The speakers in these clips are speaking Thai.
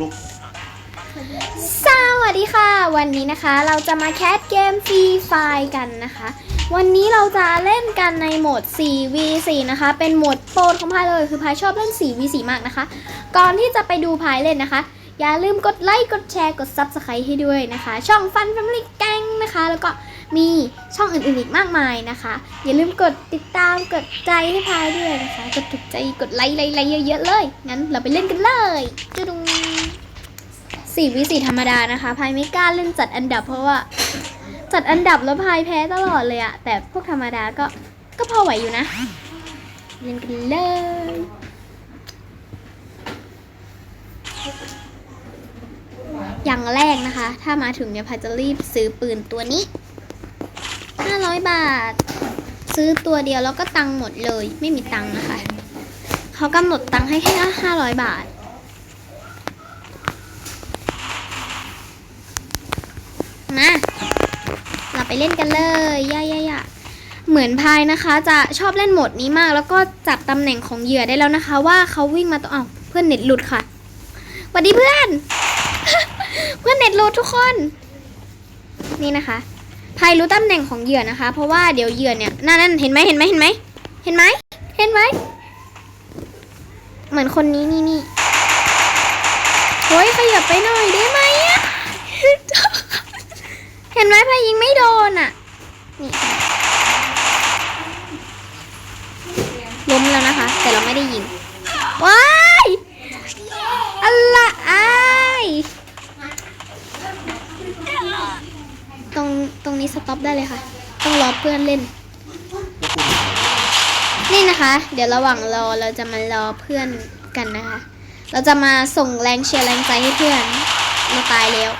ลูกสวัสดีค่ะ วันนี้นะคะเราจะมาแคสเกมฟรีไฟกันนะคะ วันนี้เราจะเล่นกันในโหมด 4v4 นะคะ เป็นโหมดโปรดของพายเลยคือพายชอบเล่น 4v4 มากนะคะ ก่อนที่จะไปดูพายเล่นนะคะ อย่าลืมกดไลค์กดแชร์กด Subscribe ให้ด้วยนะคะ ช่อง Fun Family Gang นะคะ แล้วก็มีช่องอื่นๆอีกมากมายนะคะ อย่าลืมกดติดตามกดใจให้พายด้วยนะคะ กดถูกใจกดไลค์ไลค์ไลค์เยอะๆเลยงั้นเราไปเล่นกันเลยจุดุง สี่วิสี่ธรรมดานะคะพายไม่กล้าเล่นจัดอันดับเพราะว่า จัดอันดับแล้วพายแพ้ตลอดเลยอะแต่พวกธรรมดาก็ก็พอไหวอยู่นะ เล่นกันเลยอย่างแรกนะคะ ถ้ามาถึงเนี่ยพายจะรีบซื้อปืนตัวนี้ 500 บาท ซื้อตัวเดียวแล้วก็ตังค์หมดเลย ไม่มีตังค์นะคะ เขากำหนดตังค์ให้แค่500 บาท มาเราไปเล่นกันเลยย่าย่าย่าเหมือนพายนะคะ จะชอบเล่นโหมดนี้มาก แล้วก็จับตำแหน่งของเหยื่อได้แล้วนะคะ ว่าเขาวิ่งมาตัวอ้าวเพื่อนเน็ตหลุดค่ะสวัสดีเพื่อน เพื่อนเน็ตหลุดทุกคน นี่นะคะพายรู้ตำแหน่งของเหยื่อนะคะ เพราะว่าเดี๋ยวเหยื่อเนี่ยนั่นนั่นเห็นไหมเห็นไหมเห็นไหมเห็นไหมเห็นไหมเหมือนคนนี้นี่นี่เฮ้ยขยับไปหน่อยได้ไหมอะ ห็นไหมพายิงไม่โดนอะ นี่ล้มแล้วนะคะ แต่เราไม่ได้ยิง ว้ายอะไรอ้ายตรงตรงนี้สต็อปได้เลยค่ะ ต้องรอเพื่อนเล่น นี่นะคะ เดี๋ยวระหว่างรอเราจะมารอเพื่อนกันนะคะ เราจะมาส่งแรงเชียร์แรงใจให้เพื่อนเราตายแล้ว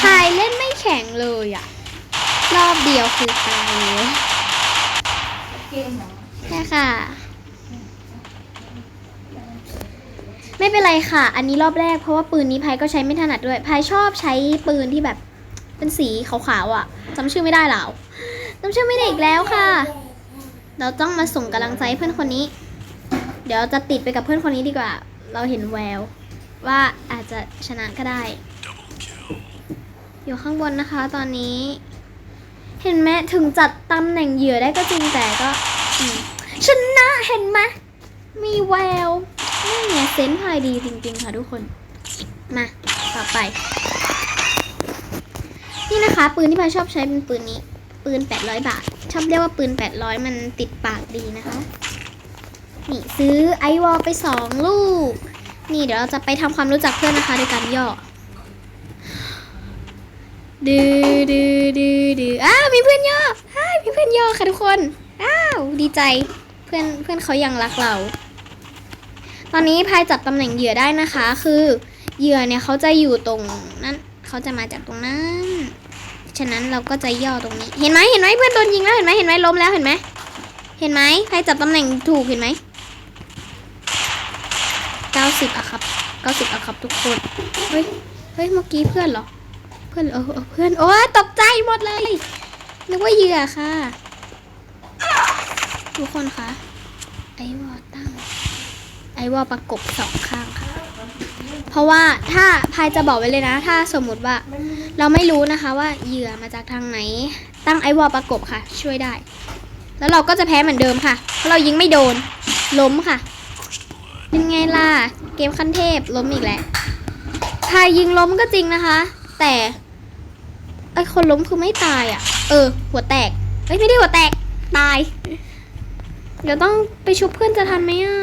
พายเล่น แข็งเลยอะรอบเดียวคือตายเลยใช่ค่ะ ไม่เป็นไรค่ะ อันนี้รอบแรกเพราะว่าปืนนี้พายก็ใช้ไม่ถนัดด้วยพายชอบใช้ปืนที่แบบเป็นสีขาวๆอะจำชื่อไม่ได้แล้วจำชื่อไม่ได้อีกแล้วค่ะ เราต้องมาส่งกำลังใจให้เพื่อนคนนี้ เดี๋ยวจะติดไปกับเพื่อนคนนี้ดีกว่า เราเห็นแววว่าอาจจะชนะก็ได้ อยู่ข้างบนนะคะตอนนี้ เห็นไหมถึงจัดตำแหน่งเหยื่อได้ก็จริงแต่ก็ชนะเห็นไหมมีแววนี่ไงเซนพายดีจริง ๆ ค่ะทุกคน มาต่อไป นี่นะคะ ปืนที่พายชอบใช้เป็นปืนนี้ ปืน 800 บาท ชอบเรียกว่าปืน 800 มันติดปากดีนะคะ นี่ซื้อไอวอลไป 2 ลูก นี่เดี๋ยวเราจะไปทำความรู้จักเพื่อนนะคะโดยการย่อ ดื้อดื้อดื้อดื้ออ้าวมีเพื่อนย่ออ้าวมีเพื่อนย่อค่ะทุกคน อ้าวดีใจ เพื่อนเพื่อนเขายังรักเรา ตอนนี้พายจับตำแหน่งเหยื่อได้นะคะ คือเหยื่อเนี่ยเขาจะอยู่ตรงนั้นเขาจะมาจากตรงนั้น ฉะนั้นเราก็จะย่อตรงนี้ เห็นไหมเห็นไหมเพื่อนโดนยิงแล้วเห็นไหมเห็นไหมล้มแล้วเห็นไหมเห็นไหมพายจับตำแหน่งถูกเห็นไหมเก้าสิบอะครับเก้าสิบอะครับทุกคน เฮ้ย เฮ้ย เมื่อกี้เพื่อนเหรอ เพื่อนเออเพื่อนโอ้ตกใจหมดเลยนึกว่าเหยื่อค่ะ ทุกคนคะไอวอตั้ง ไอวอประกบสองข้างค่ะ เพราะว่าถ้าพายจะบอกไว้เลยนะ ถ้าสมมุติว่า เราไม่รู้นะคะว่าเหยื่อมาจากทางไหน ตั้งไอวอประกบค่ะ ช่วยได้ แล้วเราก็จะแพ้เหมือนเดิมค่ะเพราะเรายิงไม่โดน ล้มค่ะเป็นไงล่ะ เกมขั้นเทพล้มอีกแล้วพายยิงล้มก็จริงนะคะ แต่ ไอคนล้มคือไม่ตายอะ่ะ เออ หัวแตกเอ้ยไม่ได้หัวแตก ตาย เดี๋ยวต้องไปชุบเพื่อนจะทันไหมอะ่ะ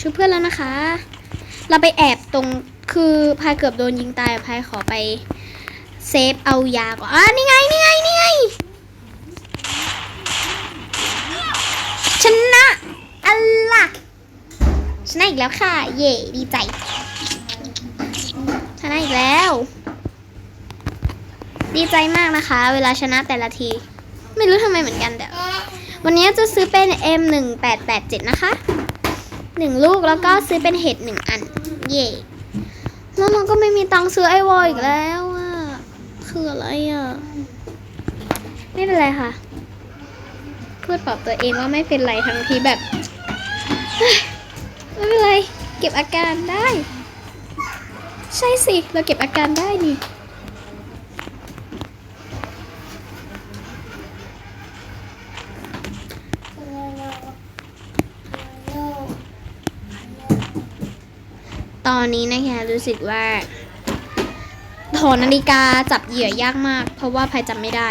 ชุบเพื่อนแล้วนะคะ เราไปแอบตรงคือพายเกือบโดนยิงตายพายขอไปเซฟเอายาก่อนอะนี่ไงนี่ไงนี่ไงชนะอัลล่ะชนะอีกแล้วค่ะ เย่ดีใจ อีกแล้ว ดีใจมากนะคะ เวลาชนะแต่ละที ไม่รู้ทำไมเหมือนกันแต่วันนี้จะซื้อเป็น M1887 นะคะหนึ่งลูกแล้วก็ซื้อเป็นเห็ดหนึ่งอัน เย่แล้วเราก็ไม่มีตังค์ซื้อไอวอลอีกแล้วอะคืออะไรอะไม่เป็นไรค่ะ พูดปลอบตัวเองว่าไม่เป็นไรทั้งที่แบบ ไม่เป็นไร เก็บอาการได้ ใช่สิ เราเก็บอาการได้นี่ ตอนนี้นะคะรู้สึกว่าถอนนาฬิกาจับเหยื่อยากมาก เพราะว่าภัยจำไม่ได้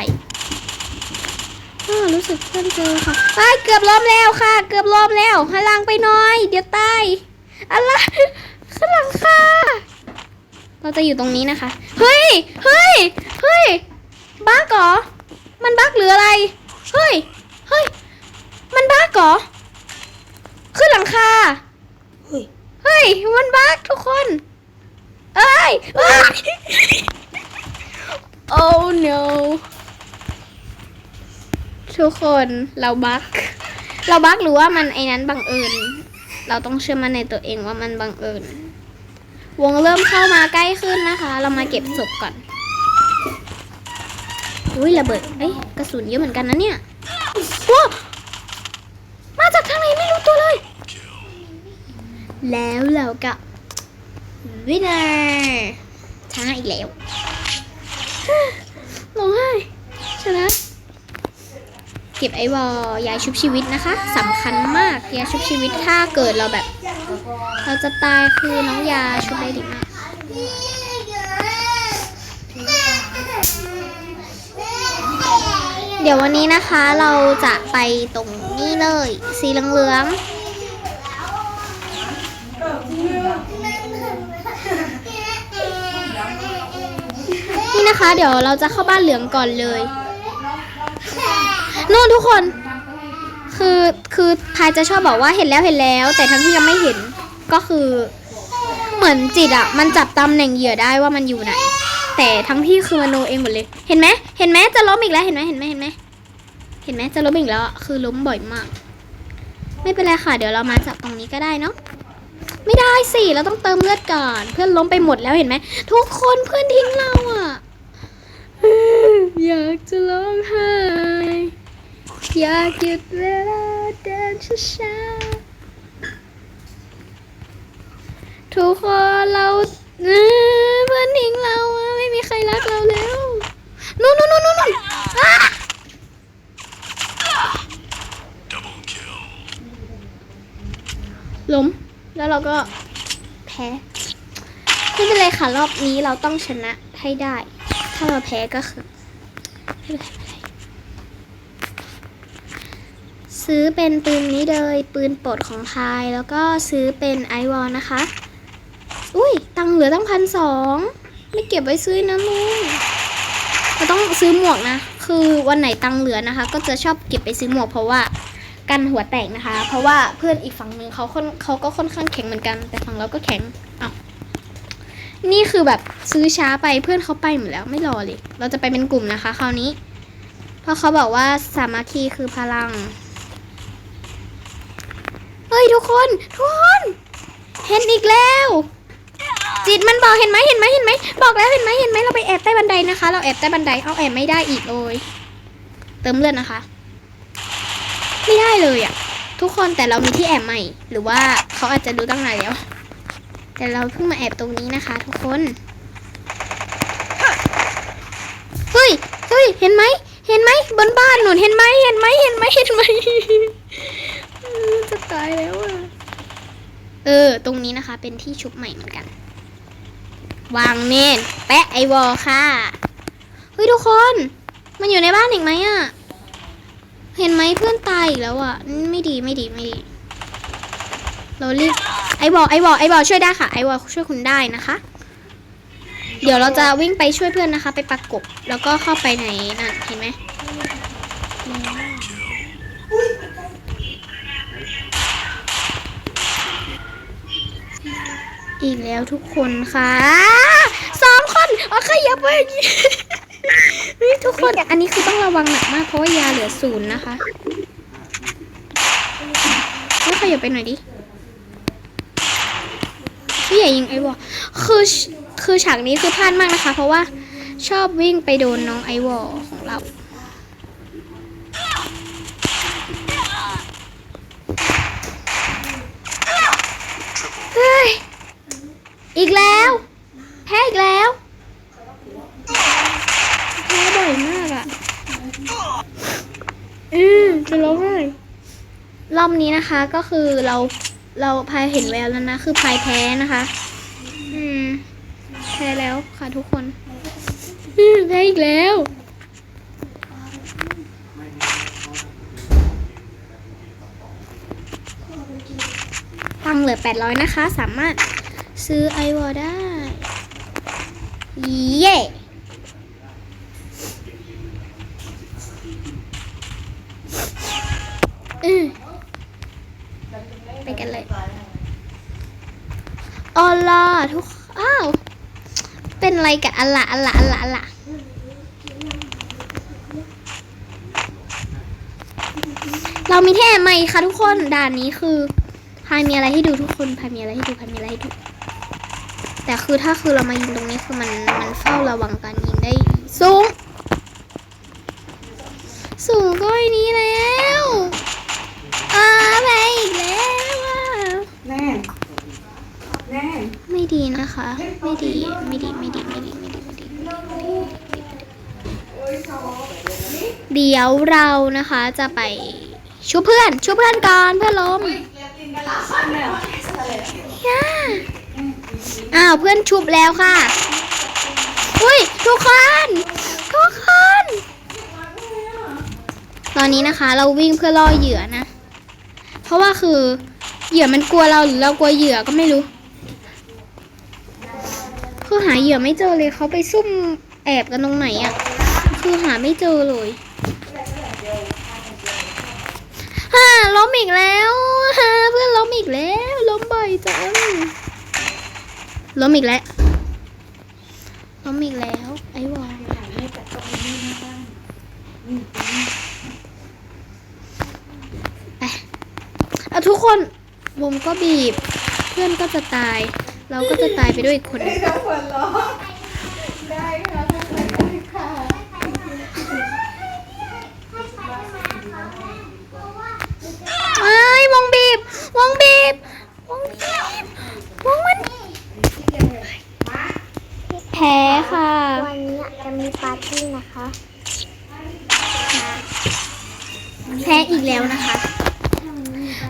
อ้าวรู้สึกเพื่อนเจอค่ะไปเกือบล้มแล้วค่ะ เกือบล้มแล้วหันหลังไปหน่อย เดี๋ยวตายอะไรข้างหลังค่ะ เราจะอยู่ตรงนี้นะคะ เฮ้ย เฮ้ย เฮ้ย บ้าเหรอมันบ้าหรืออะไร เฮ้ย เฮ้ย มันบ้าเหรอขึ้นหลังคา เฮ้ย เฮ้ย มันบั๊กทุกคน เอ้ยเอ้ย oh no ทุกคนเราบั๊กเราบั๊กหรือว่ามันไอ้นั้นบังเอิญ เราต้องเชื่อมั่นในตัวเองว่ามันบังเอิญ วงเริ่มเข้ามาใกล้ขึ้นนะคะ เรามาเก็บศพก่อน อุ้ยระเบิด เอ้ยกระสุนเยอะเหมือนกันนะเนี่ยว้ามาจากทางไหนไม่รู้ตัวเลย แล้วเราก็วินเนอร์ชนะอีกแล้วร้องไห้ชนะเก็บไอวอยาชุบชีวิตนะคะสำคัญมากยาชุบชีวิตถ้าเกิดเราแบบ เราจะตายคือน้องยาชุบได้ดีมาเดี๋ยววันนี้นะคะเราจะไปตรงนี้เลย สีเหลืองๆนี่นะคะ เดี๋ยวเราจะเข้าบ้านเหลืองก่อนเลยนู่นทุกคน คือคือพายจะชอบบอกว่าเห็นแล้วเห็นแล้ว แต่ทั้งที่ยังไม่เห็นก็คือเหมือนจิตอะมันจับตำแหน่งเหยื่อได้ว่ามันอยู่ไหน แต่ทั้งที่คือมโนเองหมดเลย เห็นไหมเห็นไหมจะล้มอีกแล้วเห็นไหมเห็นไหมเห็นไหมเห็นไหมจะล้มอีกแล้วคือล้มบ่อยมาก ไม่เป็นไรค่ะ เดี๋ยวเรามาจับตรงนี้ก็ได้เนาะไม่ได้สิเราต้องเติมเลือดก่อน เพื่อนล้มไปหมดแล้วเห็นไหมทุกคนเพื่อนทิ้งเราอะอยากจะร้องไห้ อยากหยุดเวลาเดินช้าๆทุกคนเราเออเพื่อนทิ้งเราอะไม่มีใครรักเราแล้วนู่นนู่นนู่นนู่นอะ Double kill. ล้มแล้วเราก็แพ้ไม่เป็นไรค่ะรอบนี้เราต้องชนะให้ได้ ถ้าเราแพ้ก็คือไม่เป็นไรไม่เป็นไร ซื้อเป็นปืนนี้เลยปืนโปรดของทายแล้วก็ซื้อเป็นไอวอลนะคะ อุ้ยตังเหลือตั้งพันสองไม่เก็บไว้ซื้อนะลุงเราต้องซื้อหมวกนะ คือวันไหนตังเหลือนะคะ ก็จะชอบเก็บไปซื้อหมวกเพราะว่ากันหัวแตกนะคะ เพราะว่าเพื่อนอีกฝั่งหนึ่งเขาค่อนเขาก็ค่อนข้างแข็งเหมือนกัน แต่ฝั่งเราก็แข็งอ้าวนี่คือแบบซื้อช้าไปเพื่อนเขาไปหมดแล้วไม่รอเลย เราจะไปเป็นกลุ่มนะคะ คราวนี้ เพราะเขาบอกว่าสามัคคีคือพลัง ฮ้ยทุกคนทุกคนเห็นอีกแล้ว จิตมันบอกเห็นไหมเห็นไหมเห็นไหมบอกแล้วเห็นไหมเห็นไหมเราไปแอบใต้บันไดนะคะ เราแอบใต้บันไดเอาแอบไม่ได้อีกเลยเติมเลือดนะคะ ไม่ได้เลยอะทุกคนแต่เรามีที่แอบใหม่ หรือว่าเขาอาจจะรู้ตั้งนานแล้ว แต่เราเพิ่งมาแอบตรงนี้นะคะ ทุกคนเฮ้ยเฮ้ยเห็นไหมเห็นไหมบนบ้านหนุนเห็นไหมเห็นไหมเห็นไหมเห็นไหม ตายแล้วอะเออ ตรงนี้นะคะ เป็นที่ชุบใหม่เหมือนกัน วางเมนแปะไอวอลค่ะ เฮ้ยทุกคน มันอยู่ในบ้านอีกไหมอะเห็นไหมเพื่อนตายอีกแล้วอะอืมไม่ดีไม่ดีไม่ดี เรารีบไอบอกไอบอกไอบอกช่วยได้ค่ะไอบอกช่วยคุณได้นะคะ เดี๋ยวเราจะวิ่งไปช่วยเพื่อนนะคะ ไปประกบแล้วก็เข้าไปในนั่นเห็นไหม อีกแล้วทุกคนค่ะสองคนเอาขยับไปอย่างนี้เฮ้ยทุกคนอันนี้คือต้องระวังหนักมากเพราะว่ายาเหลือศูนย์นะคะเฮ้ยขยับไปหน่อยดิพี่ใหญ่ยิงไอวอลคือคือฉากนี้คือพลาดมากนะคะ เพราะว่าชอบวิ่งไปโดนน้องไอวอลของเราเฮ้ อีกแล้ว แพ้อีกแล้ว แพ้บ่อยมากอะ่ะ อืมจะร้องไห้รอบนี้นะคะก็คือเราเราพายเห็นแววแล้วนะ คือพายแพ้นะคะ อืม แพ้แล้วค่ะทุกคน อืมแพ้อีกแล้วตังค์เหลือ 800 นะคะ สามารถ ซื้อไอวอได้เย่อืมไปกันเลยออลาทุก อ้าว เป็นอะไรกันอะละอะละอะละอะละเรามีแท่ใหม่ค่ะทุกคน ด่านนี้คือพายมีอะไรให้ดูทุกคนพายมีอะไรให้ดูพายมีอะไรให้ดู แต่คือถ้าคือเรามายิงตรงนี้คือมันมันเฝ้าระวังการยิงได้สูง สูงก็ไอ้นี้แล้วอ่าแพ้อีกแล้วอะแน่แน่ไม่ดีนะคะ ไม่ดีไม่ดีไม่ดีไม่ดีไม่ดีไม่ดีเดี๋ยวเรานะคะจะไปชูเพื่อนชูเพื่อนก่อนเพื่อนล้มย่า อ้าวเพื่อนชุบแล้วค่ะ อุ้ยทุกคนทุกคน ตอนนี้นะคะเราวิ่งเพื่อล่อเหยื่อนะ เพราะว่าคือเหยื่อมันกลัวเราหรือเรากลัวเหยื่อก็ไม่รู้คือหาเหยื่อไม่เจอเลยเขาไปซุ่มแอบกันตรงไหนอะคือหาไม่เจอเลยฮ่าล้มอีกแล้วฮ่าเพื่อนล้มอีกแล้ว ล้มบ่อยจัง ล้มอีกแล้วล้มอีกแล้ว ไอ้วอลไปอะทุกคนวงก็บีบ เพื่อนก็จะตาย เราก็จะตายไปด้วยอีกคนหนึ่งถ้าหัวเราะได้ค่ะถ้าหัวเราะได้ค่ะ ไอ้ยวงบีบ วงบีบ วงบีบ วงมัน แพ้ค่ะ วันนี้จะมีปาร์ตี้นะคะแพ้อีกแล้วนะคะ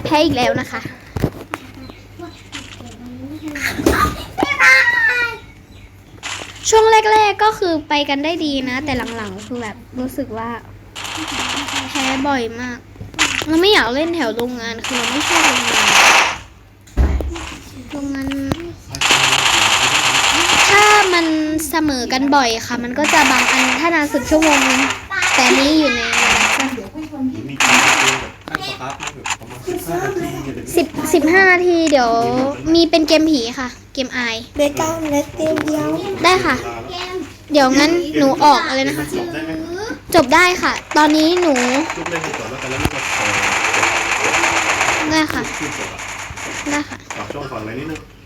แพ้อีกแล้วนะคะช่วงแรก ๆก็คือไปกันได้ดีนะ แต่หลังๆคือแบบรู้สึกว่า แพ้บ่อยมาก เราไม่อยากเล่นแถวโรงงานคือเราไม่ชอบโรงงานโรงงานถ้ามันเสมอกันบ่อยค่ะ มันก็จะบางอันถ้านานสุดชั่วโมงนึงแต่นี้อยู่ในมีการเกมแบบขั้นสตาร์ทแบบประมาณสิบห้านาทีอะไรอย่างเงี้ยสิบสิบห้านาทีเดี๋ยวมีเป็นเกมผีค่ะ เกมไอเบเก้าเล็กเต็มเดียวได้ค่ะ เดี๋ยวงั้นหนูออกอะไรนะคะ จบได้ไหมจบได้ค่ะ ตอนนี้หนูจุดเล่นก่อนแล้วกันแล้วก็ต่อได้ค่ะขึ้นจบอะได้ค่ะ ต่อช่องฝั่งอะไรนิดนึง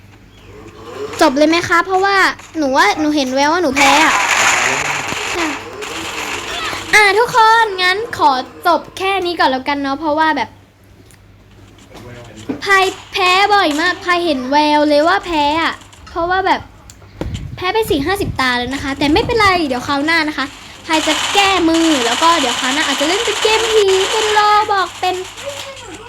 จบเลยไหมคะ เพราะว่าหนูว่าหนูเห็นแววว่าหนูแพ้อะค่ะอ่าทุกคนงั้นขอจบแค่นี้ก่อนแล้วกันเนาะเพราะว่าแบบพายแพ้บ่อยมากพายเห็นแววเลยว่าแพ้อะเพราะว่าแบบแพ้ไปสี่ห้าสิบตาเลยนะคะ แต่ไม่เป็นไรเดี๋ยวคราวหน้านะคะพายจะแก้มือแล้วก็เดี๋ยวคราวหน้าอาจจะเล่นเป็นเกมผีเป็นรอบอกเป็น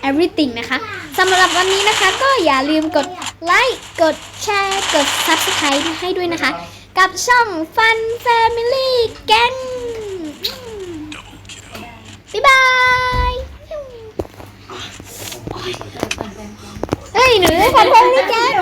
everything นะคะ สำหรับวันนี้นะคะก็อย่าลืมกดไลค์ กดแชร์ กด subscribe ให้ด้วยนะคะ กับช่อง Fun Family Gang บ๊ายบายเฮ้ยหนูได้ Fun Family Gang